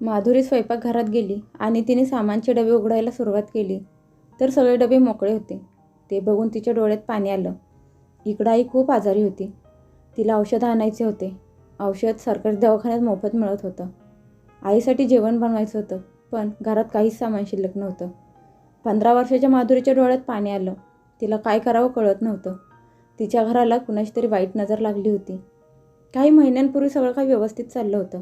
माधुरी स्वयंपाकघरात गेली आणि तिने सामानचे डबे उघडायला सुरुवात केली. तर सगळे डबे मोकळे होते. ते बघून तिच्या डोळ्यात पाणी आलं. इकडं आई खूप आजारी होती. तिला औषधं आणायचे होते. औषध सरकारी दवाखान्यात मोफत मिळत होतं. आईसाठी जेवण बनवायचं होतं पण घरात काहीच सामान शिल्लक नव्हतं. पंधरा वर्षाच्या माधुरीच्या डोळ्यात पाणी आलं. तिला काय करावं कळत नव्हतं. तिच्या घराला कुणाची तरी वाईट नजर लागली होती. काही महिन्यांपूर्वी सगळं काही व्यवस्थित चाललं होतं.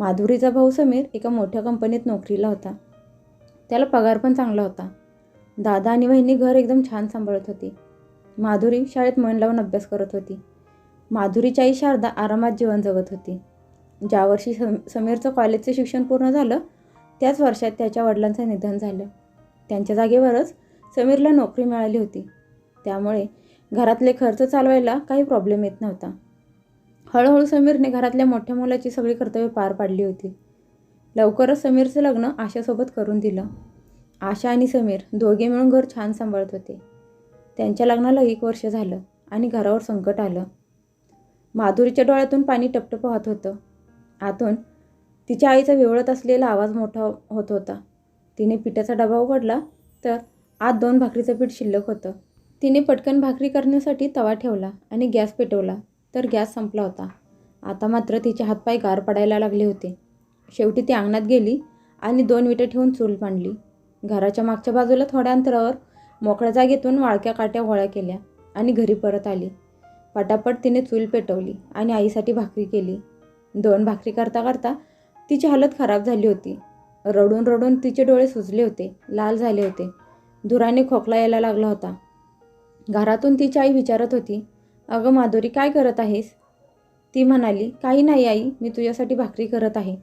माधुरीचा भाऊ समीर एका मोठ्या कंपनीत नोकरीला होता. त्याला पगार पण चांगला होता. दादा आणि वहिनी घर एकदम छान सांभाळत होती. माधुरी शाळेत मन लावून अभ्यास करत होती. माधुरीची आई शारदा आरामात जीवन जगत होती. ज्या वर्षी सम समीरचं कॉलेजचं शिक्षण पूर्ण झालं त्याच वर्षात त्याच्या वडिलांचं निधन झालं. त्यांच्या जागेवरच समीरला नोकरी मिळाली होती. त्यामुळे घरातले खर्च चालवायला काही प्रॉब्लेम येत नव्हता. हळूहळू समीरने घरातल्या मोठ्या मुलाची सगळी कर्तव्य पार पाडली होती. लवकरच समीरचं लग्न आशासोबत करून दिलं. आशा आणि समीर दोघे मिळून घर छान सांभाळत होते. त्यांच्या लग्नाला एक वर्ष झालं आणि घरावर संकट आलं. माधुरीच्या डोळ्यातून पाणी टपटप वाहत होतं. आतून तिच्या आईचा विवळत असलेला आवाज मोठा होत होता. तिने पिठाचा डबा उघडला तर आत दोन भाकरीचं पीठ शिल्लक होतं. तिने पटकन भाकरी करण्यासाठी तवा ठेवला आणि गॅस पेटवला. तर गॅस संपला होता. आता मात्र तिचे हातपाय गार पडायला लागले होते. शेवटी ती अंगणात गेली आणि दोन विटे ठेवून चूल मांडली. घराच्या मागच्या बाजूला थोड्या अंतरावर मोकळ्या जागेतून वाळक्या काट्या गोळ्या केल्या आणि घरी परत आली. पटापट तिने चूल पेटवली आणि आईसाठी भाकरी केली. दोन भाकरी करता करता तिची हालत खराब झाली होती. रडून रडून तिचे डोळे सुजले होते लाल झाले होते. धुराने खोकला यायला लागला होता. घरातून तिची आई विचारत होती अगं माधुरी काय करत आहेस? ती म्हणाली काही नाही आई मी तुझ्यासाठी भाकरी करत आहे.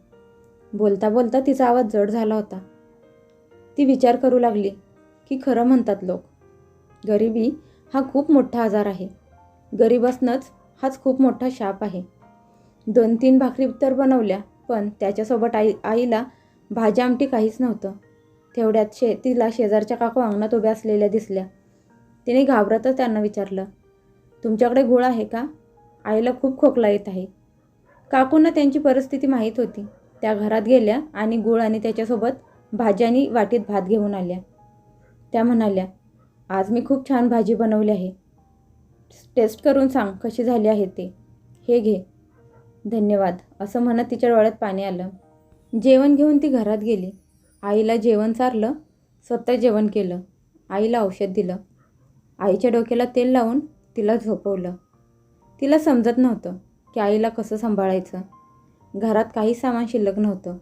बोलता बोलता तिचा आवाज जड झाला होता. ती विचार करू लागली की खरं म्हणतात लोक गरिबी हा खूप मोठा आजार आहे. गरीब असणंच हाच खूप मोठा शाप आहे. दोन तीन भाकरी तर बनवल्या पण त्याच्यासोबत आई आईला भाजी आमटी काहीच नव्हतं. तेवढ्यात शे तिला शेजारच्या काकू अंगणात उभ्या असलेल्या दिसल्या. तिने घाबरतच त्यांना विचारलं तुमच्याकडे गुळ आहे का? आईला खूप खोकला येत आहे. काकूंना त्यांची परिस्थिती माहीत होती. त्या घरात गेल्या आणि गुळ आणि त्याच्यासोबत भाज्यांनी आणि वाटीत भात घेऊन आल्या. त्या म्हणाल्या आज मी खूप छान भाजी बनवली आहे. टेस्ट करून सांग कशी झाली आहे ते. हे घे. धन्यवाद. असं म्हणत तिच्या डोळ्यात पाणी आलं. जेवण घेऊन ती घरात गेली. आईला जेवण सारलं स्वतः जेवण केलं. आईला औषध दिलं. आईच्या डोक्याला तेल लावून तिला झोपवलं. तिला समजत नव्हतं की आईला कसं सांभाळायचं. घरात काही सामान शिल्लक नव्हतं.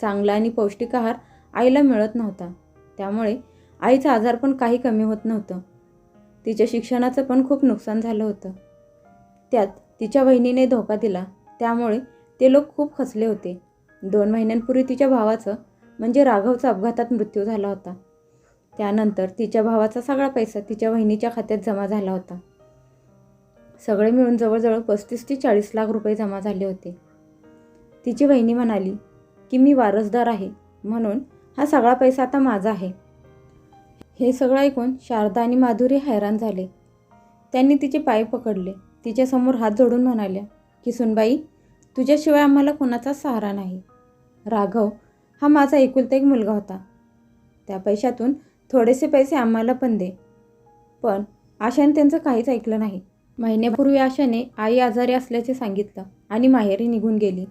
चांगला आणि पौष्टिक आहार आईला मिळत नव्हता. त्यामुळे आईचं आजार पण काही कमी होत नव्हतं. तिच्या शिक्षणाचं पण खूप नुकसान झालं होतं. त्यात तिच्या बहिणीने धोका दिला. त्यामुळे ते लोक खूप खचले होते. दोन महिन्यांपूर्वी तिच्या भावाचं म्हणजे राघवचा अपघातात मृत्यू झाला होता. त्यानंतर तिच्या भावाचा सगळा पैसा तिच्या बहिणीच्या खात्यात जमा झाला होता. सगळे मिळून जवळजवळ पस्तीस ते चाळीस लाख रुपये जमा झाले होते. तिची बहिणी म्हणाली की मी वारसदार आहे म्हणून हा सगळा पैसा आता माझा आहे. हे सगळं ऐकून शारदा आणि माधुरी हैराण झाले. त्यांनी तिचे पाय पकडले. तिच्यासमोर हात जोडून म्हणाल्या की सुनबाई तुझ्याशिवाय आम्हाला कोणाचा सहारा नाही. राघव हा माझा एकुलता एक मुलगा होता. त्या पैशातून थोडेसे पैसे आम्हाला पण दे. पण आशाने त्यांचं काहीच ऐकलं नाही. महिन्यापूर्वी आशाने आई आजारी असल्याचे सांगितलं आणि माहेरी निघून गेली.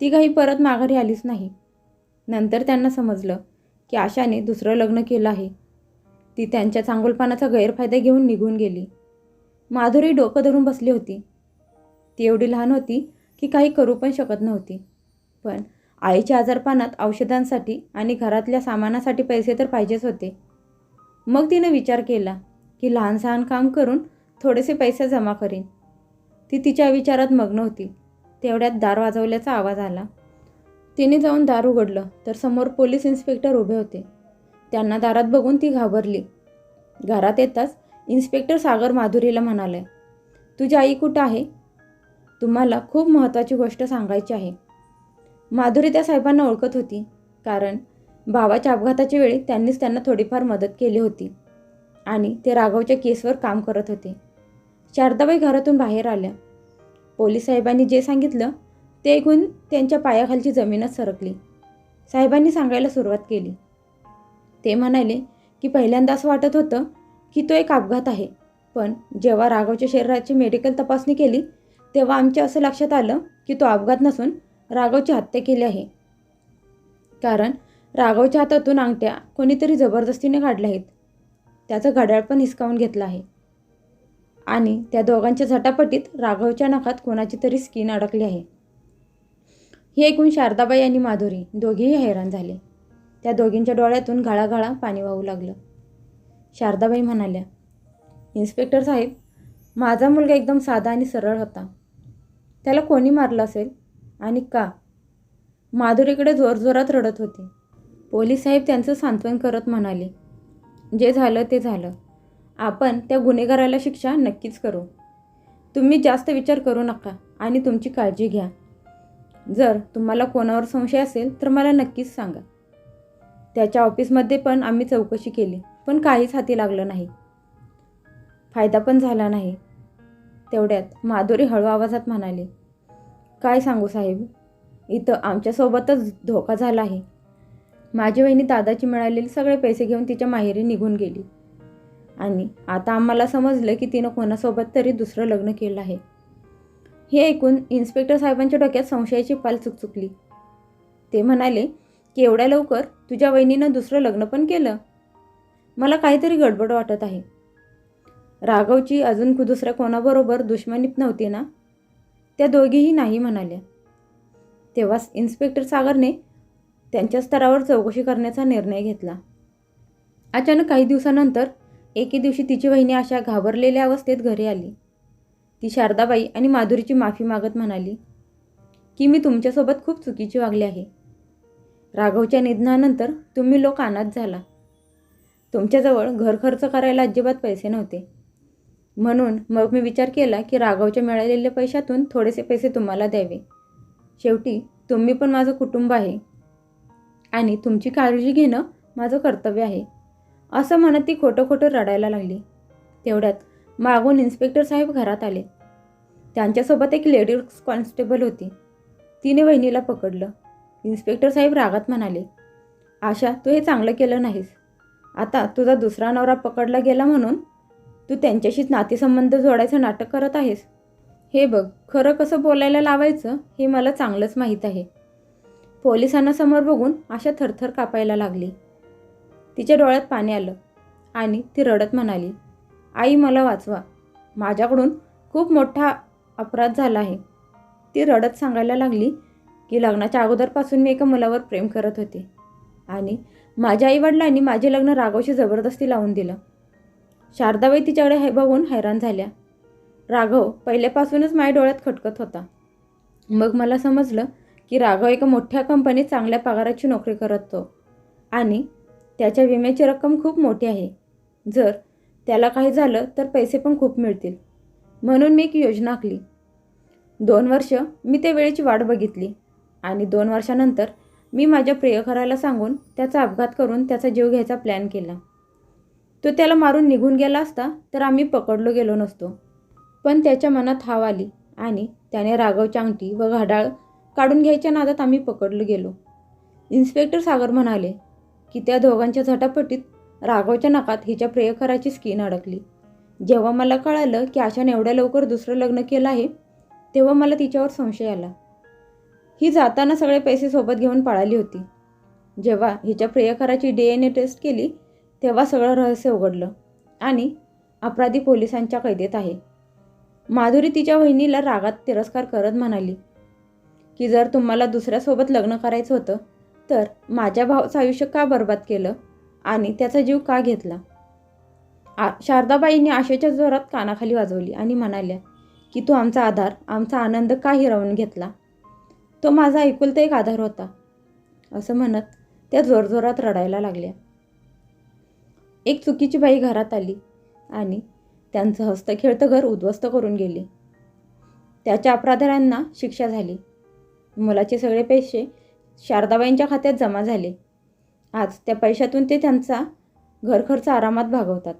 ती काही परत माघारी आलीच नाही. नंतर त्यांना समजलं की आशाने दुसरं लग्न केलं आहे. ती त्यांच्या चांगुलपणाचा गैरफायदा घेऊन निघून गेली. माधुरी डोकं धरून बसली होती. ती एवढी लहान होती की काही करू पण शकत नव्हती. पण आईच्या आजारपणात औषधांसाठी आणि घरातल्या सामानासाठी पैसे तर पाहिजेच होते. मग तिनं विचार केला की लहान सहान काम करून थोडेसे पैसे जमा करीन. ती तिच्या विचारात मग्न होती. तेवढ्यात दार वाजवल्याचा आवाज आला. तिने जाऊन दार उघडलं तर समोर पोलीस इन्स्पेक्टर उभे होते. त्यांना दारात बघून ती घाबरली. घरात येताच इन्स्पेक्टर सागर माधुरीला म्हणाले तुझी आई कुठं आहे? तुम्हाला खूप महत्त्वाची गोष्ट सांगायची आहे. माधुरी त्या साहेबांना ओळखत होती कारण भावाच्या अपघाताच्या वेळी त्यांनीच त्यांना थोडीफार मदत केली होती आणि ते राघवच्या केसवर काम करत होते. शारदाबाई घरातून बाहेर आल्या. पोलीस साहेबांनी जे सांगितलं ते ऐकून त्यांच्या पायाखालची जमीनच सरकली. साहेबांनी सांगायला सुरुवात केली. ते म्हणाले की पहिल्यांदा असं वाटत होतं की तो एक अपघात आहे. पण जेव्हा राघवच्या शरीराची मेडिकल तपासणी केली तेव्हा आमच्या असं लक्षात आलं की तो अपघात नसून राघवची हत्या केली आहे. कारण राघवच्या हातातून अंगठ्या कोणीतरी जबरदस्तीने काढल्या आहेत. त्याचं घड्याळ पण हिसकावून घेतलं आहे. आणि त्या दोघांच्या झटापटीत राघवच्या नखात कोणाची तरी स्किन अडकली आहे. हे ऐकून शारदाबाई आणि माधुरी दोघेही हैराण झाले. त्या दोघींच्या डोळ्यातून घाळाघाळा पाणी वाहू लागलं. शारदाबाई म्हणाल्या इन्स्पेक्टर साहेब माझा मुलगा एकदम साधा आणि सरळ होता. त्याला कोणी मारलं असेल? आणि का? माधुरीकडे जोरजोरात रडत होती. पोलीस साहेब त्यांचं सांत्वन करत म्हणाले. जे झालं ते झालं. आपण त्या गुन्हेगाराला शिक्षा नक्कीच करू. तुम्ही जास्त विचार करू नका आणि तुमची काळजी घ्या. जर तुम्हाला कोणावर संशय असेल तर मला नक्कीच सांगा. त्याच्या ऑफिसमध्ये पण आम्ही चौकशी केली पण काहीच हाती लागलं नाही. फायदा पण झाला नाही. तेवढ्यात माधुरी हळू आवाजात म्हणाले काय सांगू साहेब? इथं आमच्यासोबतच धोका झाला आहे. माझी वहिनी दादाची मिळालेले सगळे पैसे घेऊन तिच्या माहेरी निघून गेली. आणि आता आम्हाला समजलं की तिनं कोणासोबत तरी दुसरं लग्न केलं आहे. हे ऐकून इन्स्पेक्टर साहेबांच्या डोक्यात संशयाची पाल चुकचुकली. ते म्हणाले की एवढ्या लवकर? तुझ्या वहिनीनं दुसरं लग्न पण केलं? मला काहीतरी गडबड वाटत आहे. राघवची अजून दुसऱ्या कोणाबरोबर दुश्मनीत नव्हती ना? त्या दोघीही नाही म्हणाल्या. तेव्हाच इन्स्पेक्टर सागरने त्यांच्या स्तरावर चौकशी करण्याचा निर्णय घेतला. अचानक काही दिवसानंतर एके दिवशी तिची वहिनी अशा घाबरलेल्या अवस्थेत घरी आली. ती शारदाबाई आणि माधुरीची माफी मागत म्हणाली की मी तुमच्यासोबत खूप चुकीची वागली आहे. राघवच्या निधनानंतर तुम्ही लोक अनाथ झाला. तुमच्याजवळ घर खर्च करायला अजिबात पैसे नव्हते. म्हणून मग मी विचार केला की राघवच्या मिळालेल्या पैशातून थोडेसे पैसे तुम्हाला द्यावे. शेवटी तुम्ही पण माझं कुटुंब आहे आणि तुमची काळजी घेणं माझं कर्तव्य आहे. असं म्हणत ती खोटं खोटं रडायला लागली. तेवढ्यात मागून इन्स्पेक्टर साहेब घरात आले. त्यांच्यासोबत एक लेडी कॉन्स्टेबल होती. तिने वहिनीला पकडलं. इन्स्पेक्टर साहेब रागात म्हणाले आशा तू हे चांगलं केलं नाहीस. आता तुझा दुसरा नवरा पकडला गेला म्हणून तू त्यांच्याशीच नातेसंबंध जोडायचं नाटक करत आहेस. हे बघ खरं कसं बोलायला लावायचं हे मला चांगलंच माहीत आहे. पोलिसांना समोर बघून आशा थरथर कापायला लागली. तिच्या डोळ्यात पाणी आलं आणि ती रडत म्हणाली आई मला वाचवा. माझ्याकडून खूप मोठा अपराध झाला आहे. ती रडत सांगायला लागली की लग्नाच्या अगोदरपासून मी एका मुलावर प्रेम करत होते आणि माझ्या आईवडिलांनी माझे लग्न राघवशी जबरदस्ती लावून दिलं. शारदाबाई तिच्याकडे हे बघून हैराण झाल्या. राघव पहिल्यापासूनच माझ्या डोळ्यात खटकत होता. मग मला समजलं की राघव एका मोठ्या कंपनीत चांगल्या पगाराची नोकरी करतो आणि त्याच्या विम्याची रक्कम खूप मोठी आहे. जर त्याला काही झालं तर पैसे पण खूप मिळतील. म्हणून मी एक योजना आखली. दोन वर्ष मी त्या वेळेची वाट बघितली आणि दोन वर्षानंतर मी माझ्या प्रियकराला सांगून त्याचा अपघात करून त्याचा जीव घ्यायचा प्लॅन केला. तो त्याला मारून निघून गेला असता तर आम्ही पकडलो गेलो नसतो. पण त्याच्या मनात हाव आली आणि त्याने राघवची अंगठी व घाडाळ काढून घ्यायच्या नादात आम्ही पकडलो गेलो. इन्स्पेक्टर सागर म्हणाले की त्या दोघांच्या झटापटीत राघवच्या नाकात हिच्या प्रेयकराची स्किन अडकली. जेव्हा मला कळालं की आशाने एवढ्या लवकर दुसरं लग्न केलं आहे तेव्हा मला तिच्यावर संशय आला. ही जाताना सगळे पैसे सोबत घेऊन पळाली होती. जेव्हा हिच्या प्रेयकराची डी एन ए टेस्ट केली तेव्हा सगळं रहस्य उघडलं आणि अपराधी पोलिसांच्या कैदेत आहे. माधुरी तिच्या वहिनीला रागात तिरस्कार करत म्हणाली की जर तुम्हाला दुसऱ्यासोबत लग्न करायचं होतं तर माझ्या भावाचं आयुष्य का बर्बाद केलं आणि त्याचा जीव का घेतला? आ शारदाबाईंनी आशेच्या जोरात कानाखाली वाजवली आणि म्हणाल्या की तू आमचा आधार आमचा आनंद का हिरावून घेतला? तो माझा ऐकुलता एक आधार होता असं म्हणत त्या जोरजोरात रडायला लागल्या. एक चुकीची बाई घरात आली आणि त्यांचं हस्तखेळतं घर उद्ध्वस्त करून गेले. त्याच्या अपराधाऱ्यांना शिक्षा झाली. मुलाचे सगळे पैसे शारदाबाईंच्या खात्यात जमा झाले. आज त्या पैशातून ते त्यांचा घरखर्च आरामात भागवतात.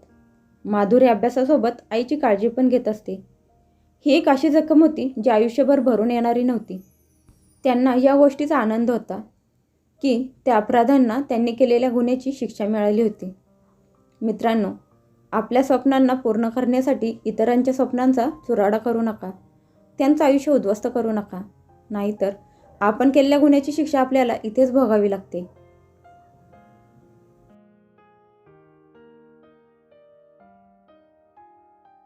माधुरी अभ्यासासोबत आईची काळजी पण घेत असते. ही एक अशी जखम होती जी आयुष्यभर भरून येणारी नव्हती. त्यांना या गोष्टीचा आनंद होता की त्या अपराधांना त्यांनी केलेल्या गुन्ह्याची शिक्षा मिळाली होती. मित्रांनो आपल्या स्वप्नांना पूर्ण करण्यासाठी इतरांच्या स्वप्नांचा चुराडा करू नका. त्यांचं आयुष्य उद्ध्वस्त करू नका. नाहीतर आपण केलेल्या गुन्ह्याची शिक्षा आपल्याला इथेच भोगावी लागते.